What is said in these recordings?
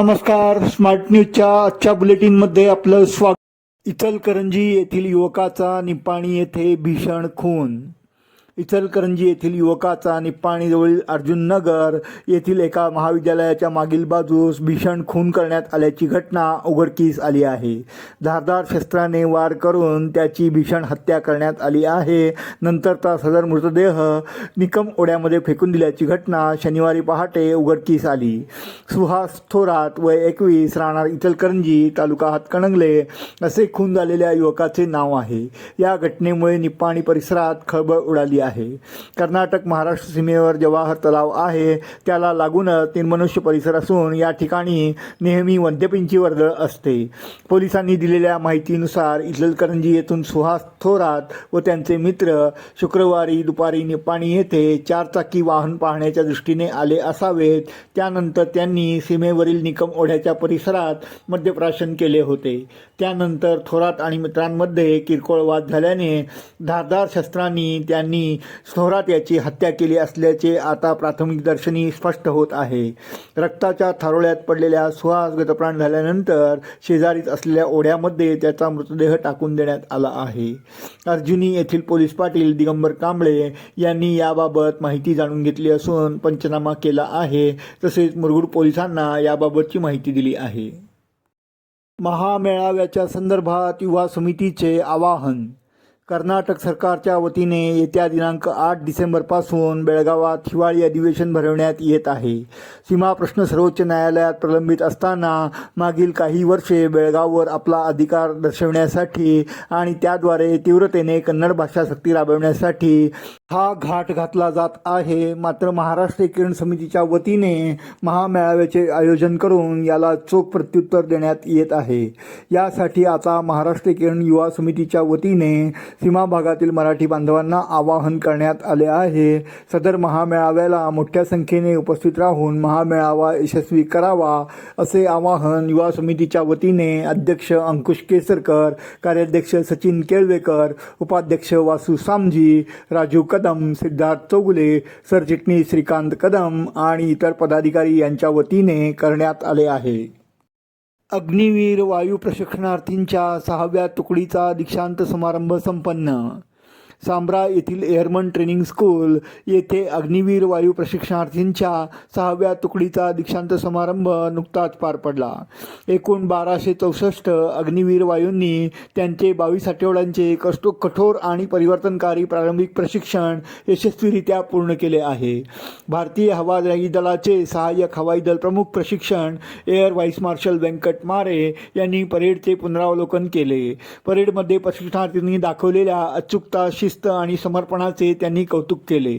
नमस्कार. स्मार्ट न्यूजच्या आजच्या बुलेटिनमध्ये आपलं स्वागत. इचलकरंजी येथील युवकाचा निपाणी येथे भीषण खून. इचलकरंजी येथील युवकाचा निप्पाणीजवळील अर्जुन नगर येथील एका महाविद्यालयाच्या मागील बाजूस भीषण खून करण्यात आल्याची घटना उघडकीस आली आहे. धारदार शस्त्राने वार करून त्याची भीषण हत्या करण्यात आली आहे. नंतरचा सदर मृतदेह निकम ओढ्यामध्ये फेकून दिल्याची घटना शनिवारी पहाटे उघडकीस आली. सुहास थोरात वय एकवीस राहणार इचलकरंजी तालुका हातकणंगले असे खून झालेल्या युवकाचे नाव आहे. या घटनेमुळे निप्पाणी परिसरात खळबळ उडाली आहे. कर्नाटक महाराष्ट्र सीमेवर जवाहर तलाव आहे. त्याला लागूनच निर्मनुष्य परिसर असून या ठिकाणी नेहमी मद्यपिंची वर्दळ असते. पोलिसांनी दिलेल्या माहितीनुसार इचलकरंजी येथून सुहास थोरात व त्यांचे मित्र शुक्रवारी दुपारी निपाणी येथे चारचाकी वाहन पाहण्याच्या दृष्टीने आले असावेत. त्यानंतर त्यांनी सीमेवरील निकम ओढ्याच्या परिसरात मद्यप्राशन केले होते. त्यानंतर थोरात आणि मित्रांमध्ये किरकोळ वाद झाल्याने धारदार शस्त्रांनी त्यांनी थोरात याची हत्या केली असल्याचे आता प्राथमिक दर्शनी स्पष्ट होत आहे. रक्ताच्या थारोळ्यात पडलेल्या सुहास गतप्राण झाल्यानंतर शेजारीच असलेल्या ओढ्यामध्ये त्याचा मृतदेह टाकून देण्यात आला आहे. अर्जुनी येथील पोलीस पाटील दिगंबर कांबळे यांनी याबाबत माहिती जाणून घेतली असून पंचनामा केला आहे तसेच मुरगुड पोलिसांना याबाबतची माहिती दिली आहे. महामेळाव्याच्या संदर्भात युवा समितीचे आवाहन कर्नाटक सरकारच्या वतीने येत्या दिनांक आठ डिसेंबरपासून बेळगावात हिवाळी अधिवेशन भरवण्यात येत आहे. सीमा प्रश्न सर्वोच्च न्यायालयात प्रलंबित असताना मागील काही वर्षे बेळगाववर आपला अधिकार दर्शवण्यासाठी आणि त्याद्वारे तीव्रतेने कन्नड भाषा सक्ती राबवण्यासाठी हा घाट घातला जात आहे. मात्र महाराष्ट्र एकीकरण समितीच्या वतीने महामेळाव्याचे आयोजन करून याला चोख प्रत्युत्तर देण्यात येत आहे. यासाठी आता महाराष्ट्र एकीकरण युवा समितीच्या वतीने सीमा भागातील मराठी बांधवांना आवाहन करण्यात आले आहे. सदर महामेळाव्याला मोठ्या संख्येने उपस्थित राहून महामेळावा यशस्वी करावा असे आवाहन युवा समितीच्या वतीने अध्यक्ष अंकुश केसरकर कार्याध्यक्ष सचिन केळवेकर उपाध्यक्ष वासू सामजी राजू कदम सिद्धार्थ चौगुले सरचिटणीस श्रीकांत कदम आणि इतर पदाधिकारी यांच्या वतीने करण्यात आले आहे. अग्निवीर वायू प्रशिक्षणार्थींच्या सहाव्या तुकडीचा दीक्षांत समारंभ संपन्न. सांब्रा येथील एअरमन ट्रेनिंग स्कूल येथे अग्निवीर वायू प्रशिक्षणार्थींच्या सहाव्या तुकडीचा दीक्षांत समारंभ नुकताच पार पडला. एकूण बाराशे चौसष्ट अग्निवीर वायूंनी त्यांचे बावीस आठवड्यांचे कष्टो कठोर आणि परिवर्तनकारी प्रारंभिक प्रशिक्षण यशस्वीरित्या पूर्ण केले आहे. भारतीय हवाई दलाचे सहाय्यक हवाई दल प्रमुख प्रशिक्षण एअर व्हाईस मार्शल व्यंकट मारे यांनी परेडचे पुनरावलोकन केले. परेडमध्ये प्रशिक्षणार्थींनी दाखवलेल्या अचूकता शिस्त आणि समर्पणाचे त्यांनी कौतुक केले.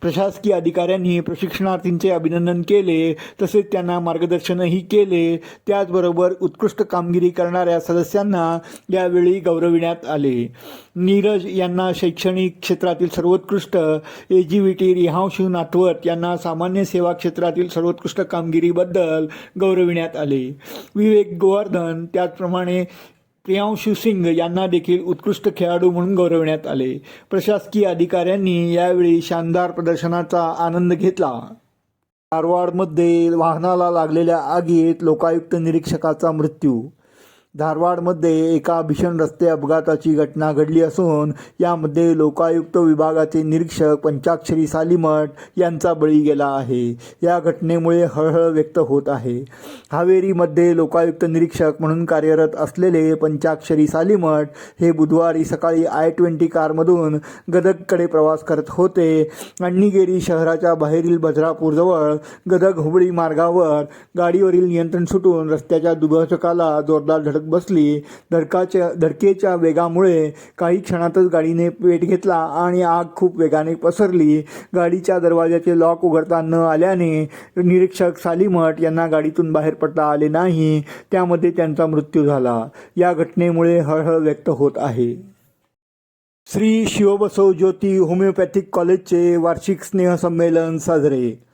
प्रशासकीय अधिकाऱ्यांनी प्रशिक्षणार्थींचे अभिनंदन केले तसेच त्यांना मार्गदर्शनही केले. त्याचबरोबर उत्कृष्ट कामगिरी करणाऱ्या सदस्यांना यावेळी गौरविण्यात आले. नीरज यांना शैक्षणिक क्षेत्रातील सर्वोत्कृष्ट ए जी व्ही टी रिहांशू नाथवत यांना सामान्य सेवा क्षेत्रातील सर्वोत्कृष्ट कामगिरीबद्दल गौरविण्यात आले. विवेक गोवर्धन त्याचप्रमाणे प्रियांशू सिंग यांना देखील उत्कृष्ट खेळाडू म्हणून गौरवण्यात आले. प्रशासकीय अधिकाऱ्यांनी यावेळी शानदार प्रदर्शनाचा आनंद घेतला. कारवाडमध्ये वाहनाला लागलेल्या आगीत लोकायुक्त निरीक्षकाचा मृत्यू धारवाडमध्ये एका भीषण रस्ते अपघाताची घटना घडली असून यामध्ये लोकायुक्त विभागाचे निरीक्षक पंचाक्षरी सालीमठ यांचा बळी गेला आहे. या घटनेमुळे हळहळ व्यक्त होत आहे. हावेरीमध्ये लोकायुक्त निरीक्षक म्हणून कार्यरत असलेले पंचाक्षरी सालीमठ हे बुधवारी सकाळी आय ट्वेंटी कारमधून गदगकडे प्रवास करत होते. अण्णिगेरी शहराच्या बाहेरील बजरापूरजवळ गदग हुबळी मार्गावर गाडीवरील नियंत्रण सुटून रस्त्याच्या दुभाजकाला जोरदार धडक बसली. धडकाच्या धडकेच्या वेगामुळे काही क्षणातच गाडीने पेट घेतला आणि आग खूप वेगाने पसरली. गाडीच्या दरवाजाचे लॉक उघडता न आल्याने निरीक्षक सालीमठ यांना गाडीतून बाहेर पडता आले नाही. त्यामध्ये त्यांचा मृत्यू झाला. या घटनेमुळे हळहळ व्यक्त होत आहे. श्री शिवबसव ज्योती होमिओपॅथिक कॉलेजचे वार्षिक स्नेहसंमेलन साजरे.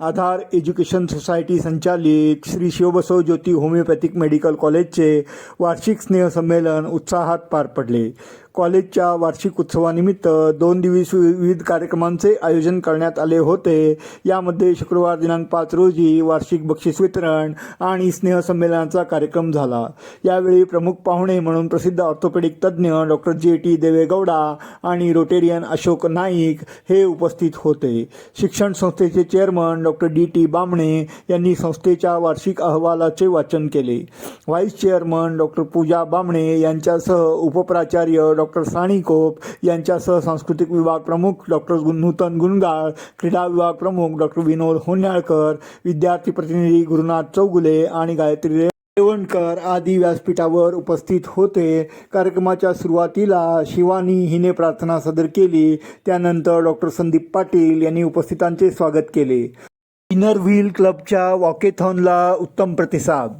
आधार एज्युकेशन सोसायटी संचालित श्री शिवबसव ज्योती होमिओपॅथिक मेडिकल कॉलेजचे वार्षिक स्नेहसंमेलन उत्साहात पार पडले. कॉलेजच्या वार्षिक उत्सवानिमित्त दोन दिवस विविध कार्यक्रमांचे आयोजन करण्यात आले होते. यामध्ये शुक्रवार दिनांक पाच रोजी वार्षिक बक्षीस वितरण आणि स्नेहसंमेलनाचा कार्यक्रम झाला. यावेळी प्रमुख पाहुणे म्हणून प्रसिद्ध ऑर्थोपेडिक तज्ज्ञ डॉक्टर जे टी देवेगौडा आणि रोटेरियन अशोक नाईक हे उपस्थित होते. शिक्षण संस्थेचे chairman doctor D T Bamane यांनी संस्थेच्या वार्षिक अहवालाचे वाचन केले. Vice chairman doctor Pooja Bamane यांच्यासह उपप्राचार्य डॉक्टर साणीकोप यांच्यासह सांस्कृतिक विभाग प्रमुख डॉक्टर नूतन गुणगाळ क्रीडा विभाग प्रमुख डॉक्टर विनोद होन्याळकर विद्यार्थी प्रतिनिधी गुरुनाथ चौगुले आणि गायत्री रेवणकर आदी व्यासपीठावर उपस्थित होते. कार्यक्रमाच्या सुरुवातीला शिवानी हिने प्रार्थना सादर केली. त्यानंतर डॉक्टर संदीप पाटील यांनी उपस्थितांचे स्वागत केले. इनर व्हील क्लबच्या वॉकेथॉनला उत्तम प्रतिसाद.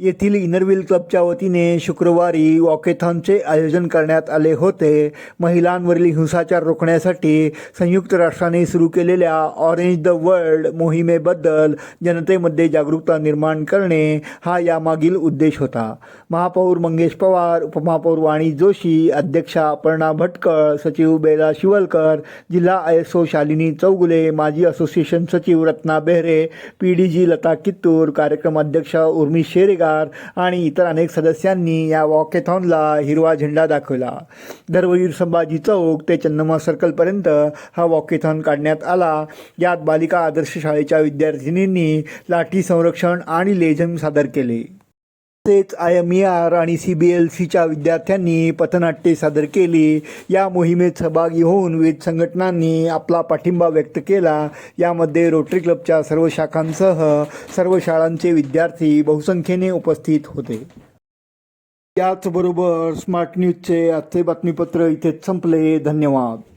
येथील इनरव्हील क्लबच्या वतीने शुक्रवारी वॉकेथॉनचे आयोजन करण्यात आले होते. महिलांवरील हिंसाचार रोखण्यासाठी संयुक्त राष्ट्राने सुरू केलेल्या ऑरेंज द वर्ल्ड मोहिमेबद्दल जनतेमध्ये जागरूकता निर्माण करणे हा यामागील उद्देश होता. महापौर मंगेश पवार उपमहापौर वाणी जोशी अध्यक्षा अपर्णा भटकळ सचिव बेला शिवलकर जिल्हा I S O Shalini Chougule माजी असोसिएशन सचिव Ratna Behre P D G Lata Kittur कार्यक्रम अध्यक्षा उर्मी शेरेगा शेरेगार आणि इतर अनेक सदस्यांनी या वॉकेथॉनला हिरवा झेंडा दाखवला. धर्मवीर संभाजी चौक ते चन्नम्मा सर्कलपर्यंत हा वॉकेथॉन काढण्यात आला. यात बालिका आदर्श शाळेच्या विद्यार्थिनींनी लाठी संरक्षण आणि लेझम सादर केले. तसेच आय एम ई आर आणि सी बी एल सीच्या विद्यार्थ्यांनी पथनाट्ये सादर केली. या मोहिमेत सहभागी होऊन विविध संघटनांनी आपला पाठिंबा व्यक्त केला. यामध्ये रोटरी क्लबच्या सर्व शाखांसह सर्व शाळांचे विद्यार्थी बहुसंख्येने उपस्थित होते. याचबरोबर स्मार्ट न्यूजचे आजचे बातमीपत्र इथेच संपले. धन्यवाद.